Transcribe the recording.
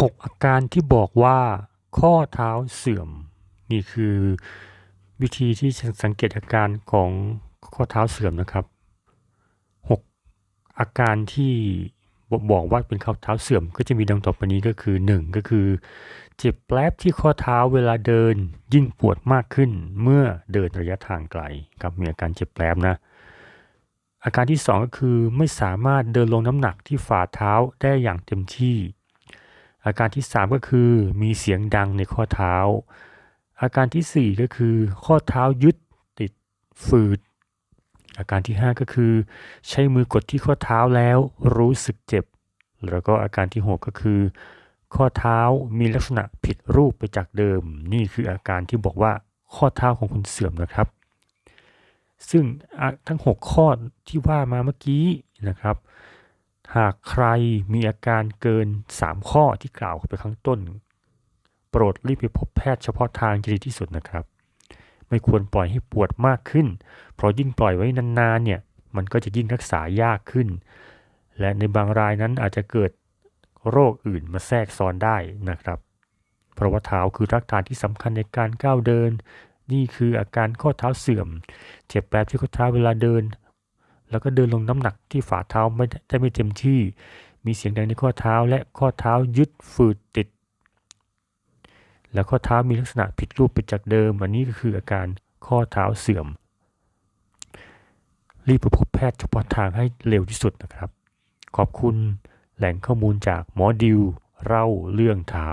6 อาการที่บอกว่าข้อเท้าเสื่อม นี่คือวิธีที่สังเกตอาการของข้อเท้าเสื่อมนะครับ 6 อาการที่บอกว่าเป็นข้อเท้าเสื่อมก็จะมีดังต่อไปนี้ก็คือ 1 ก็คือ เจ็บแป๊บที่ข้อเท้าเวลาเดินยิ่งปวดมากขึ้นเมื่อเดินระยะทางไกลครับมีอาการเจ็บแป๊บนะอาการที่ 2 ก็คือไม่สามารถเดินลงน้ำหนักที่ฝ่าเท้าได้อย่างเต็มที่ อาการที่ 3 ก็คือมีเสียงดังในข้อเท้า อาการที่ 4 ก็คือข้อเท้ายึดติดฝืด อาการที่ 5 ก็คือ ใช้มือกดที่ข้อเท้าแล้วรู้สึกเจ็บ แล้วก็อาการที่ 6 ก็คือ ข้อเท้ามีลักษณะผิดรูปไปจากเดิม นี่คืออาการที่บอกว่าข้อเท้าของคุณเสื่อมนะครับ ซึ่งทั้ง 6 ข้อที่ว่ามาเมื่อกี้นะครับ หากใครมีอาการเกิน 3 ข้อที่กล่าวไปข้างต้น โปรดรีบไปพบแพทย์เฉพาะทางจะดีที่สุดนะครับ ไม่ควรปล่อยให้ปวดมากขึ้น เพราะยิ่งปล่อยไว้นานๆเนี่ยมันก็จะยิ่งรักษายากขึ้น และในบางรายนั้นอาจจะเกิดโรคอื่นมาแทรกซ้อนได้นะครับ เพราะว่าเท้าคือรักฐานที่สำคัญในการก้าวเดิน นี่คืออาการข้อเท้าเสื่อม เจ็บแป๊บที่ข้อเท้าเวลาเดิน แล้วก็เดินลงน้ำหนักที่ฝ่าเท้าไม่ได้ไม่เต็มที่ มีเสียงดังในข้อเท้าและข้อเท้ายึดฝืดติด แล้วข้อเท้ามีลักษณะผิดรูปไปจากเดิม อันนี้ก็คืออาการข้อเท้าเสื่อม รีบไปพบแพทย์เฉพาะทางให้เร็วที่สุดนะครับ ขอบคุณแหล่งข้อมูลจากหมอดิวเล่าเรื่องเท้า